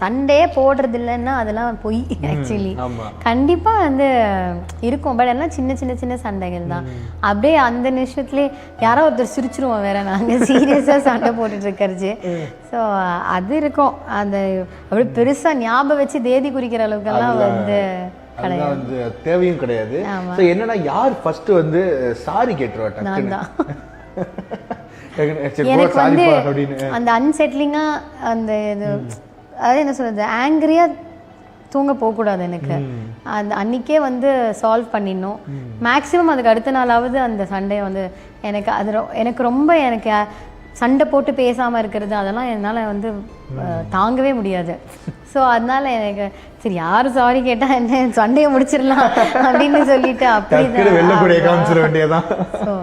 Sunday போடுறது இல்லைன்னா அதெல்லாம் பொய் ஆக்சுவலி ஆமா. கண்டிப்பா வந்து இருக்கும். பட் எல்லாம் சின்ன சின்ன சின்ன சண்டைகள் தான். அப்படியே அந்த நிமிஷத்துலேயே யாரோ ஒருத்தர் சிரிச்சிருவோம் வேற. நாங்க சீரியஸா சண்டை போட்டுட்டு இருக்கிறது ஸோ அது இருக்கும். அந்த அப்படியே பெருசா ஞாபகம் வச்சு தேதி குறிக்கிற அளவுக்கெல்லாம் வந்து வந்து தேவையும் கிடையாது. என்னன்னா யார் ஃபர்ஸ்ட் வந்து சாரி கேட்டுருவா நான் தான். எனக்கு வந்து அந்த அன்செட்லிங்கா அந்த இது அதாவது என்ன சொல்றது ஆங்கிரியா தூங்க போகக்கூடாது எனக்கு. அந்த அன்னைக்கே வந்து சால்வ் பண்ணிடணும். மேக்ஸிமம் அதுக்கு அடுத்த நாளாவது அந்த சண்டையை வந்து எனக்கு அது எனக்கு ரொம்ப எனக்கு சண்டை போட்டு பேசாம இருக்கிறது அதெல்லாம் என்னால வந்து தாங்கவே முடியாது. ஸோ அதனால எனக்கு சரி யார் சாரி கேட்டா என்ன சண்டையை முடிச்சிடலாம் அப்படின்னு சொல்லிட்டு அப்படிதான். காமிச்சிட வேண்டியதான் ஸோ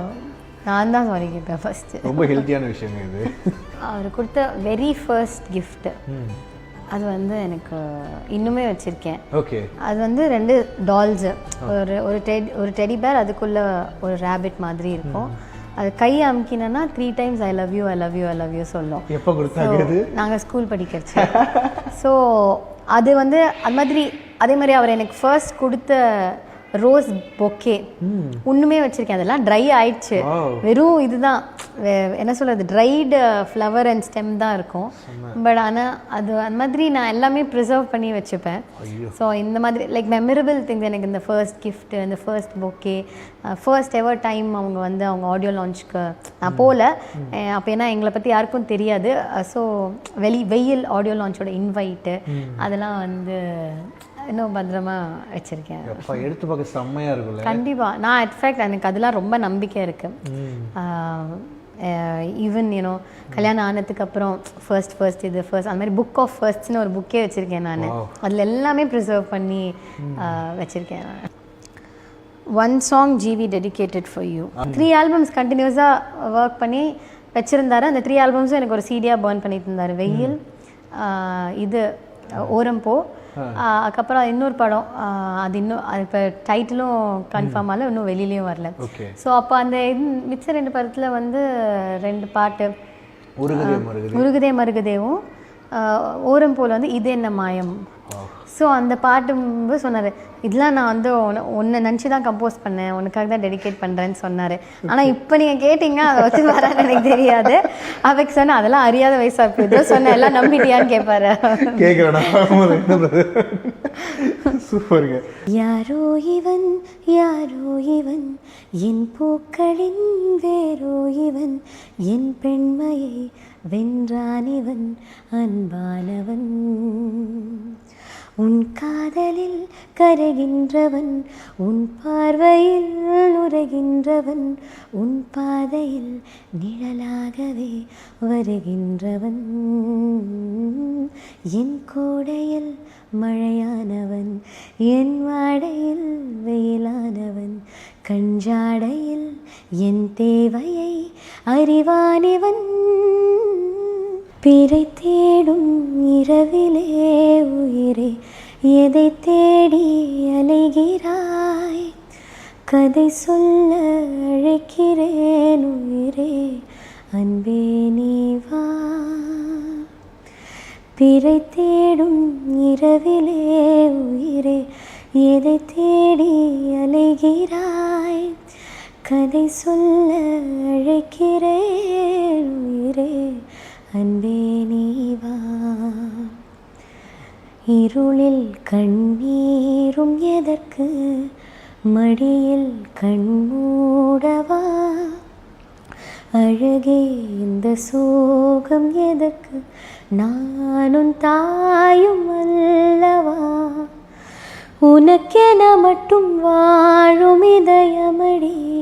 நான் தான் சாரி கேட்பேன் ஃபர்ஸ்ட் ரொம்ப ஹெல்த்தியான விஷயங்க இது. அவர் கொடுத்த வெரி ஃபர்ஸ்ட் gift. அது வந்து எனக்கு இன்னுமே வச்சிருக்கேன். ஓகே. அது வந்து ரெண்டு டால்ஸு ஒரு ஒரு டெடி ஒரு டெடி பேர் அதுக்குள்ள ஒரு ரேபிட் மாதிரி இருக்கும். அது கை அமுக்கினா three times I love you I love you I love you சொல்லும். எப்போ கொடுத்தாங்க நாங்கள் ஸ்கூல் படிக்கிறச்சு. ஸோ அது வந்து அது மாதிரி அதே மாதிரி அவர் எனக்கு ஃபர்ஸ்ட் கொடுத்த ரோஸ் பொக்கே. ஒன்றுமே வச்சிருக்கேன். அதெல்லாம் ட்ரை ஆயிடுச்சு. வெறும் இதுதான். என்ன சொல்றது? ட்ரைடு ஃப்ளவர் அண்ட் ஸ்டெம் தான் இருக்கும். பட் ஆனால் அது அந்த மாதிரி நான் எல்லாமே ப்ரிசர்வ் பண்ணி வச்சுப்பேன். ஸோ இந்த மாதிரி லைக் மெமரபிள் திங்ஸ் எனக்கு இந்த ஃபர்ஸ்ட் gift இந்த first bouquet first ever time அவங்க வந்து அவங்க ஆடியோ லான்ச்சுக்கு நான் போகல அப்போ ஏன்னா எங்களை பற்றி யாருக்கும் தெரியாது. ஸோ வெளி வெயில் ஆடியோ லான்ச்சோட இன்வைட்டு அதெல்லாம் வந்து இன்னும் பத்திரமா வச்சுருக்கேன். எப்பா எடுத்து பார்க்க செம்மையா இருக்கும்ல. கண்டிப்பா. நான் இன்ஃபேக்ட் எனக்கு அதெல்லாம் ரொம்ப நம்பிக்கை இருக்கு. ஈவன் யூனோ கல்யாணம் ஆனதுக்கு அப்புறம் ஃபர்ஸ்ட் ஃபர்ஸ்ட் இது ஃபர்ஸ்ட் அந்த மாதிரி புக் ஆஃப் ஃபர்ஸ்ட்னு ஒரு புக்கே வச்சிருக்கேன் நான். அதில் எல்லாமே ப்ரிசர்வ் பண்ணி வச்சிருக்கேன் நான். One song GV dedicated for you three albums கண்டினியூஸாக ஒர்க் பண்ணி வச்சுருந்தாரு. அந்த த்ரீ ஆல்பம்ஸும் எனக்கு ஒரு சீடியாக பர்ன் பண்ணிட்டு இருந்தார். வெயில் இது ஓரம் போ ஆஹ், அதுக்கப்புறம் இன்னொரு படம். அது இன்னும் அது இப்போ டைட்டிலும் கன்ஃபார்ம் ஆகல இன்னும் வெளியிலயும் வரல. ஸோ அப்போ அந்த மிச்ச ரெண்டு படத்தில் வந்து ரெண்டு பாட்டு. மருகுது முருகுதே மருகுதேவும் ஓரம் போல் வந்து இது என்ன மாயம்? ஸோ அந்த பாட்டு சொன்னார். இதெல்லாம் நான் வந்து உன்னை நினச்சி தான் கம்போஸ் பண்ணேன். உனக்காக தான் டெடிகேட் பண்ணுறேன்னு சொன்னார். ஆனால் இப்போ நீங்கள் கேட்டிங்க அதை வச்சு வரான்னு எனக்கு தெரியாது. அவைக்கு சொன்னேன் அதெல்லாம் அறியாத வயசாக இருக்கு. ஏதோ சொன்னேன். எல்லாம் நம்பிட்டியான்னு கேட்பாரு சூப்பருங்க. யாரோ இவன் யாரோ இவன் என் பூக்களின் வேரோ இவன் என் பெண்மையை வென்றான் இவன் அன்பானவன். உன் காதலில் கரைகின்றவன் உன் பார்வையில் உரைகின்றவன் உன் பாதையில் நிழலாகவே வருகின்றவன். என் கோடையில் மழையானவன் என் வாடையில் வெயிலானவன் கஞ்சாடையில் என் தேவையை அறிவானவன். பிறை தேடும் இரவிலே உயிரே எதை தேடி அலைகிறாய்? கதை சொல்ல அழைக்கிறேன் உயிரே அன்பே நீ வா. பிறை தேடும் இரவிலே உயிரே எதை தேடி அலைகிறாய்? கதை சொல்ல அழைக்கிறேன் உயிரே அன்பே நீவா. இருளில் கண்ணீரும் எதற்கு? மடியில் கண்மூடவா அழகே இந்த சோகம் எதற்கு? நானும் தாயும் அல்லவா? உனக்கென மட்டும் வாழும் இதயமடி